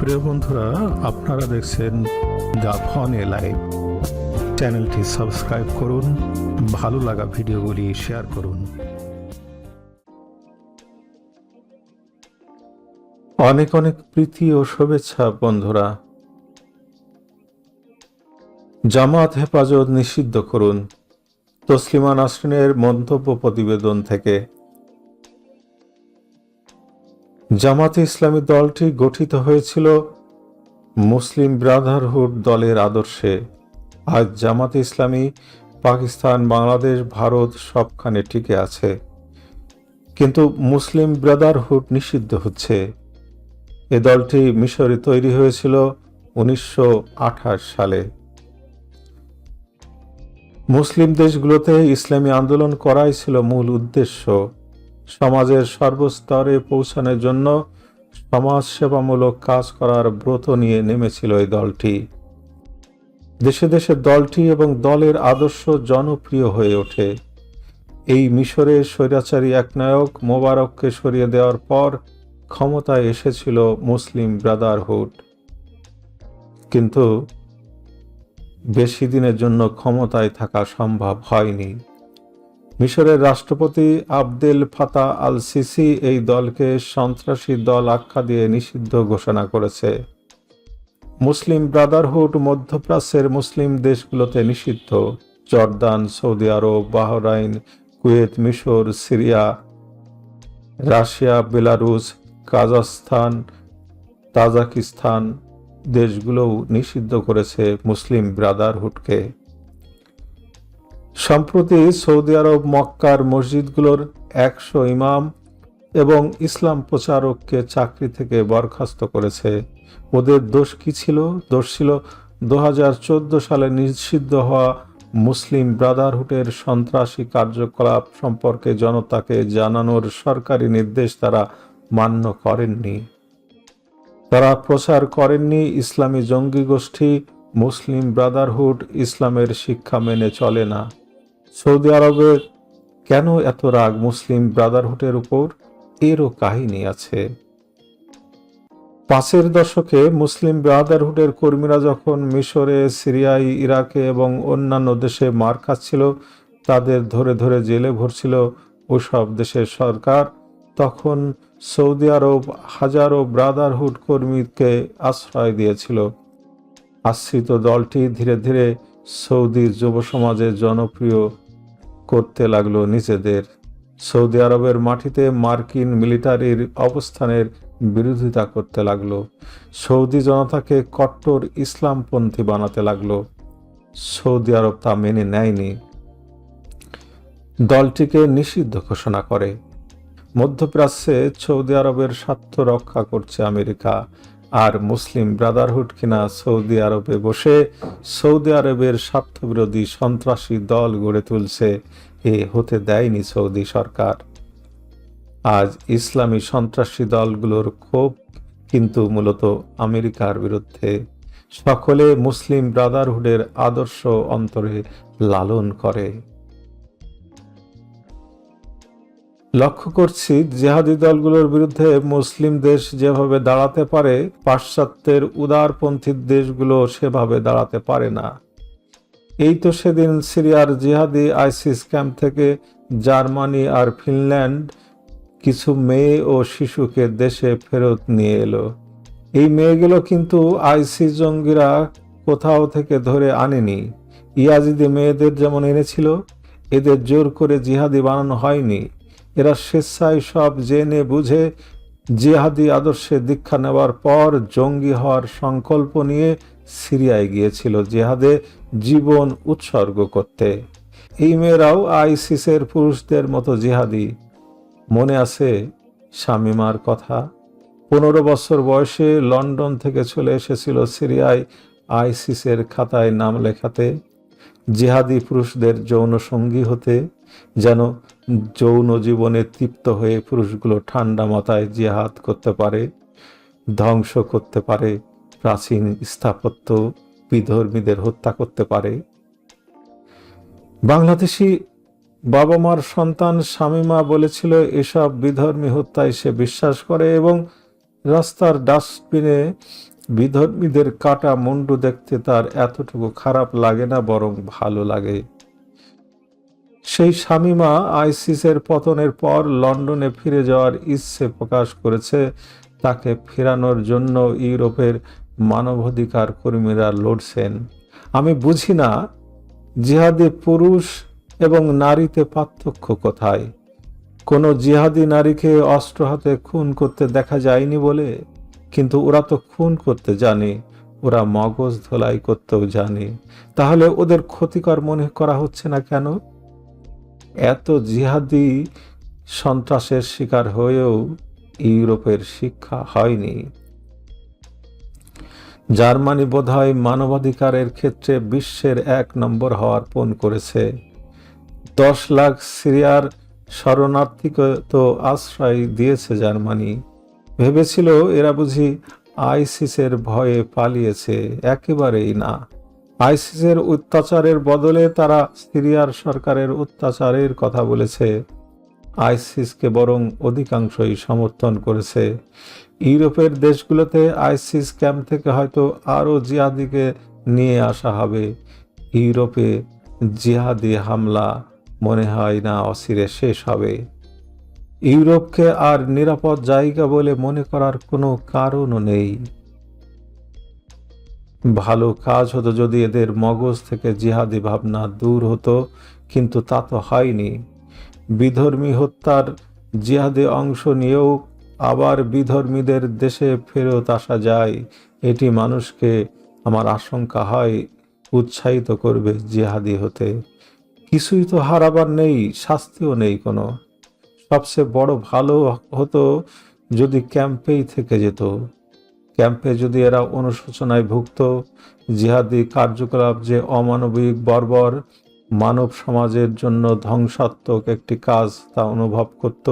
প্রিয় বন্ধুরা, আপনারা দেখছেন দ্য ফন এ লাইভ চ্যানেলটি সাবস্ক্রাইব করুন, ভালো লাগা ভিডিওগুলি শেয়ার করুন। অনেক অনেক প্রীতি ও শুভেচ্ছা বন্ধুরা। জামাত হেফাজত নিষিদ্ধ করুন। তসলিমা নাসরিনের মন্তব্য প্রতিবেদন থেকে জামাতে ইসলামী দলটি গঠিত হয়েছিল মুসলিম ব্রাদারহুড দলের আদর্শে। আজ জামাতে ইসলামী, পাকিস্তান, বাংলাদেশ, ভারত সবখানে টিকে আছে। কিন্তু মুসলিম ব্রাদারহুড নিষিদ্ধ হচ্ছে। এ দলটি মিশরে তৈরি হয়েছিল উনিশশো আঠাশ সালে। মুসলিম দেশগুলোতে ইসলামী আন্দোলন করাই ছিল মূল উদ্দেশ্য। সমাজের সর্বস্তরে পৌঁছানোর জন্য সমাজ সেবামূলক কাজ করার ব্রত নিয়ে নেমেছিল এই দলটি। দেশে দেশে দলটি এবং দলের আদর্শ জনপ্রিয় হয়ে ওঠে। এই মিশরের স্বৈরাচারী একনায়ক মোবারককে সরিয়ে দেওয়ার পর ক্ষমতায় এসেছিল মুসলিম ব্রাদারহুড। কিন্তু বেশি দিনের জন্য ক্ষমতায় থাকা সম্ভব হয়নি। মিশরের রাষ্ট্রপতি আবদেল ফাতা আল সিসি এই দলকে সন্ত্রাসী দল আখ্যা দিয়ে নিষিদ্ধ ঘোষণা করেছে। মুসলিম ব্রাদারহুড মধ্যপ্রাচ্যের মুসলিম দেশগুলোতে নিষিদ্ধ। Jordan, Saudi Arab, Bahrain, Kuwait, মিশর, Syria, Russia Belarus Kazakhstan, Tajikistan দেশগুলোও নিষিদ্ধ করেছে মুসলিম ব্রাদারহুডকে। সম্প্রতি সৌদি আরব মক্কার মসজিদগুলোর একশো ইমাম এবং ইসলাম প্রচারককে চাকরি থেকে বরখাস্ত করেছে। ওদের দোষ কি ছিল? দোষ ছিল দু হাজার চোদ্দ সালে নিষিদ্ধ হওয়া মুসলিম ব্রাদারহুডের সন্ত্রাসী কার্যকলাপ সম্পর্কে জনতাকে জানানোর সরকারি নির্দেশ তারা মান্য করেননি। তারা প্রচার করেননি ইসলামী জঙ্গি গোষ্ঠী, মুসলিম ব্রাদারহুড, ইসলামের শিক্ষা মেনে চলে না। সৌদি আরবের কেন এত রাগ মুসলিম ব্রাদারহুডের উপর? এরও কাহিনী আছে। পাঁচের দশকে মুসলিম ব্রাদারহুডের কর্মীরা যখন মিশরে, সিরিয়ায়, ইরাকে এবং অন্যান্য দেশে মার খাচ্ছিল, তাদের ধরে ধরে জেলে ভরছিল ওসব দেশের সরকার, তখন সৌদি আরব হাজারো ব্রাদারহুড কর্মীকে আশ্রয় দিয়েছিল। আশ্রিত দলটি ধীরে ধীরে সৌদির যুব সমাজে জনপ্রিয় করতে লাগল নিজেদের। সৌদি আরবের মাটিতে মার্কিন মিলিটারির অবস্থানের বিরোধিতা করতে লাগল। সৌদি জনতাকে কট্টর ইসলামপন্থী বানাতে লাগল। সৌদি আরব তা মেনে নেয়নি। দলটিকে নিষিদ্ধ ঘোষণা করে। মধ্যপ্রাচ্যে সৌদি আরবের স্বার্থ রক্ষা করছে আমেরিকা। আর মুসলিম ব্রাদারহুড কিনা সৌদি আরবে বসে সৌদি আরবের স্বার্থবিরোধী সন্ত্রাসী দল গড়ে তুলছে, এ হতে দেয়নি সৌদি সরকার। আজ ইসলামী সন্ত্রাসী দলগুলোর ক্ষোভ কিন্তু মূলত আমেরিকার বিরুদ্ধে। সকলে মুসলিম ব্রাদারহুডের আদর্শ অন্তরে লালন করে। লক্ষ্য করছি, জেহাদি দলগুলোর বিরুদ্ধে মুসলিম দেশ যেভাবে দাঁড়াতে পারে, পাশ্চাত্যের উদারপন্থী দেশগুলো সেভাবে দাঁড়াতে পারে না। এই তো সেদিন সিরিয়ার জিহাদি আইসিস ক্যাম্প থেকে জার্মানি আর ফিনল্যান্ড কিছু মেয়ে ও শিশুকে দেশে ফেরত নিয়ে এলো। এই মেয়েগুলো কিন্তু আইসিস জঙ্গিরা কোথাও থেকে ধরে আনেনি। ইয়াজিদি মেয়েদের যেমন এনেছিল, এদের জোর করে জিহাদি বানানো হয়নি। এরা স্বেচ্ছায় সব জেনে বুঝে জিহাদি আদর্শে দীক্ষা নেওয়ার পর জঙ্গি হওয়ার সংকল্প নিয়ে সিরিয়ায় গিয়েছিল জিহাদে জীবন উৎসর্গ করতে। এই মেয়েরাও আইসিসের পুরুষদের মতো জিহাদি। মনে আছে শামিমার কথা? পনেরো বছর বয়সে লন্ডন থেকে চলে এসেছিল সিরিয়ায় আইসিসের খাতায় নাম লেখাতে। জিহাদি পুরুষদের যৌন সঙ্গী হতে যেন যৌন জীবনে তৃপ্ত হয়ে পুরুষগুলো ঠান্ডা মাথায় জিহাদ করতে পারে, ধ্বংস করতে পারে, প্রাচীন স্থাপত্য বিধর্মীদের হত্যা করতে পারে। বাংলাদেশি বাবা মার সন্তান শামিমা বলেছিল, এসব বিধর্মী হত্যায় সে বিশ্বাস করে এবং রাস্তার ডাস্টবিনে বিধর্মীদের কাটা মুন্ডু দেখতে তার এতটুকু খারাপ লাগে না, বরং ভালো লাগে। সেই শামিমা আইসিসের পতনের পর লন্ডনে ফিরে যাওয়ার ইচ্ছে প্রকাশ করেছে। তাকে ফেরানোর জন্য ইউরোপের মানবাধিকার কর্মীরা লড়ছেন। আমি বুঝি না, জিহাদি পুরুষ এবং নারীতে পার্থক্য কোথায়? কোনো জিহাদি নারীকে অস্ত্র হাতে খুন করতে দেখা যায়নি বলে? কিন্তু ওরা তো খুন করতে জানে, ওরা মগজ ধোলাই করতেও জানে। তাহলে ওদের ক্ষতিকর মনে করা হচ্ছে না কেন? এত জিহাদি সন্ত্রাসের শিকার হয়েও ইউরোপের শিক্ষা হয়নি। জার্মানি বোধহয় মানবাধিকারের ক্ষেত্রে বিশ্বের এক নম্বর হওয়ার পণ করেছে। দশ লাখ সিরিয়ার শরণার্থীকে তো আশ্রয় দিয়েছে জার্মানি। ভেবেছিল এরা বুঝি আইসিসের ভয়ে পালিয়েছে, একেবারেই না। আইসিসের অত্যাচারের বদলে তারা সিরিয়ার সরকারের অত্যাচারের কথা বলেছে। আইসিসকে বরং অধিকাংশই সমর্থন করেছে। ইউরোপের দেশগুলোতে আইসিস ক্যাম্প থেকে হয়তো আরও জিহাদিকে নিয়ে আসা হবে। ইউরোপে জিহাদি হামলা মনে হয় না অসিরে শেষ হবে। ইউরোপকে আর নিরাপদ জায়গা বলে মনে করার কোনো কারণও নেই। ভালো কাজ হতো যদি এদের মগজ থেকে জিহাদি ভাবনা দূর হতো, কিন্তু তা তো হয়নি। বিধর্মী হত্যার জিহাদে অংশ নিয়েও আবার বিধর্মীদের দেশে ফেরত আসা যায়। এটি মানুষকে আমার আশঙ্কা হয়, উৎসাহিত করবে জিহাদি হতে। কিছুই তো হারাবার নেই, শাস্তিও নেই কোনো। সবচেয়ে বড় ভালো হতো যদি ক্যাম্পেই থেকে যেত। ক্যাম্পে যদি এরা অনুশোচনায় ভুগত জিহাদি কার্যকলাপ যে অমানবিক বর্বর, মানব সমাজের জন্য ধ্বংসাত্মক একটি কাজ তা অনুভব করত,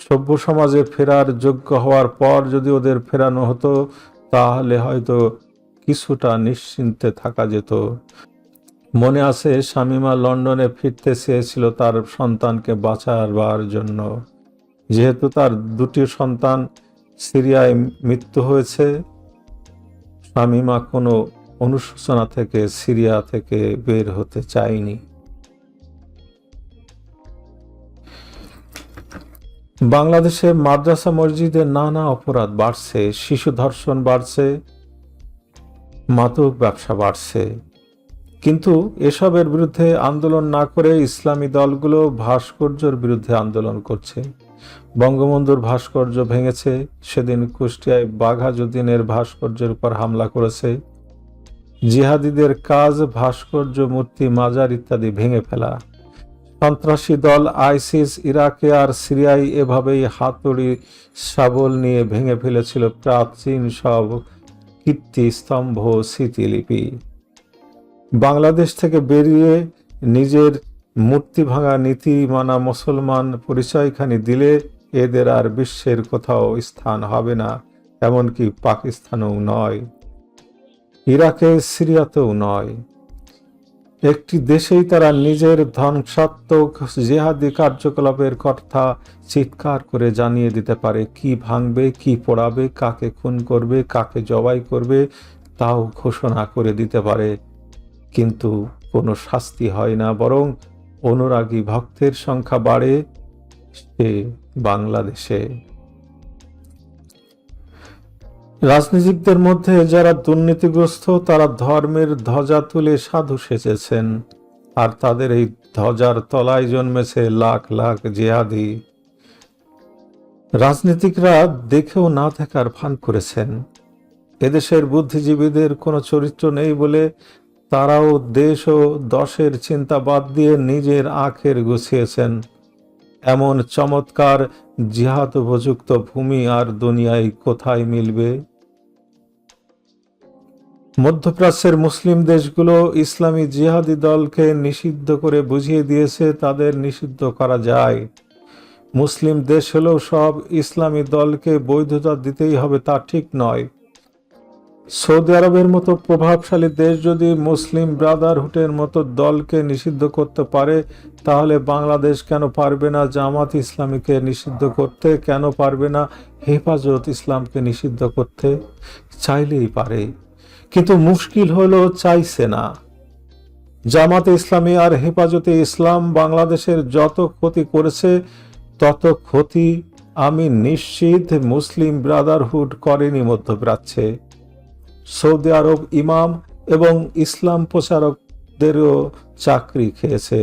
সভ্য সমাজে ফেরার যোগ্য হওয়ার পর যদি ওদের ফেরানো হতো, তাহলে হয়তো কিছুটা নিশ্চিন্তে থাকা যেত। মনে আছে, শামিমা লন্ডনে ফিরতে চেয়েছিল তার সন্তানকে বাঁচাবার জন্য। যেহেতু তার দুটি সন্তান সিরিয়ায় মৃত্যু হয়েছে। শামিমা কোনো অনুশোচনা থেকে সিরিয়া থেকে বের হতে চায়নি। বাংলাদেশে মাদ্রাসা মসজিদে নানা অপরাধ বাড়ছে, শিশু ধর্ষণ বাড়ছে, মাদক ব্যবসা বাড়ছে। কিন্তু এসবের বিরুদ্ধে আন্দোলন না করে ইসলামী দলগুলো ভাস্কর্যর বিরুদ্ধে আন্দোলন করছে। বঙ্গবন্ধুর ভাস্কর্য ভেঙেছে, সেদিন কুষ্টিয়ায় বাঘাযুদ্দিনের ভাস্কর্যের উপর হামলা করেছে। জিহাদিদের কাজ, ভাস্কর্য, মূর্তি, মাজার ইত্যাদি ভেঙে ফেলা। সন্ত্রাসী দল আইসিস, ইরাকে আর সিরিয়ায় এভাবেই হাতুড়ি, শাবল নিয়ে ভেঙে ফেলেছিল প্রাচীন সব কীর্তি স্তম্ভ, স্মৃতিলিপি। বাংলাদেশ থেকে বেরিয়ে নিজের মূর্তি ভাঙা নীতি মানা মুসলমান পরিচয়খানি দিলে এদের আর বিশ্বের কোথাও স্থান হবে না, এমনকি পাকিস্তানেও নয়, ইরাকে, সিরিয়াতেও নয়। একটি দেশেই তারা নিজের ধ্বংসাত্মক জেহাদি কার্যকলাপের কথা চিৎকার করে জানিয়ে দিতে পারে, কি ভাঙবে, কি পড়াবে, কাকে খুন করবে, কাকে জবাই করবে, তাও ঘোষণা করে দিতে পারে। কিন্তু কোনো শাস্তি হয় না, বরং অনুরাগী ভক্তের সংখ্যা বাড়ে সে বাংলাদেশে। রাজনীতিকদের মধ্যে যারা দুর্নীতিগ্রস্ত, তারা ধর্মের ধ্বজা তুলে সাধু সেজেছেন, আর তাদের এই ধ্বজার তলায় জন্মেছে লাখ লাখ জেহাদি। রাজনীতিকরা দেখেও না থাকার ফান করেছেন। এদেশের বুদ্ধিজীবীদের কোনো চরিত্র নেই বলে তারাও দেশ ও দশের চিন্তা বাদ দিয়ে নিজের আখের গুছিয়েছেন। এমন চমৎকার জিহাদ উপযুক্ত ভূমি আর দুনিয়ায় কোথায় মিলবে? মধ্যপ্রাচ্যের মুসলিম দেশগুলো ইসলামী জিহাদি দলকে নিষিদ্ধ করে বুঝিয়ে দিয়েছে, তাদের নিষিদ্ধ করা যায়। মুসলিম দেশ হলেও সব ইসলামী দলকে বৈধতা দিতেই হবে, তা ঠিক নয়। সৌদি আরবের মতো প্রভাবশালী দেশ যদি মুসলিম ব্রাদারহুডের মতো দলকে নিষিদ্ধ করতে পারে, তাহলে বাংলাদেশ কেন পারবে না জামাত ইসলামীকে নিষিদ্ধ করতে? কেন পারবে না হেফাজত ইসলামকে নিষিদ্ধ করতে? চাইলেই পারে। কিন্তু মুশকিল হলো চাইছে না। জামাতে ইসলামী আর হেফাজতে ইসলাম বাংলাদেশের যত ক্ষতি করেছে, তত ক্ষতি আমি নিশ্চিত মুসলিম ব্রাদারহুড করেনি মধ্যপ্রাচ্যে। সৌদি আরব ইমাম এবং ইসলাম প্রচারকদেরও চাকরি খেয়েছে।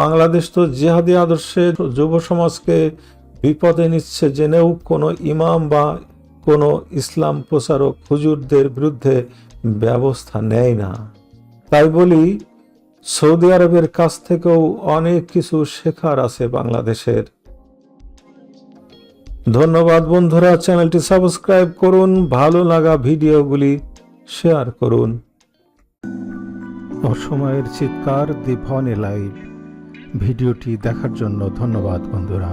বাংলাদেশ তো জিহাদি আদর্শে যুব সমাজকে বিপদে নিচ্ছে জেনেও কোনো ইমাম বা কোনো ইসলাম প্রচারক হুজুরদের বিরুদ্ধে ব্যবস্থা নেয় না। তাই বলি, সৌদি আরবের কাছ থেকেও অনেক কিছু শেখার আছে বাংলাদেশের। ধন্যবাদ বন্ধুরা, চ্যানেলটি সাবস্ক্রাইব করুন, ভালো লাগা ভিডিওগুলি শেয়ার করুন। অসময়ের চিৎকার দি লাইভ ভিডিওটি দেখার জন্য ধন্যবাদ বন্ধুরা।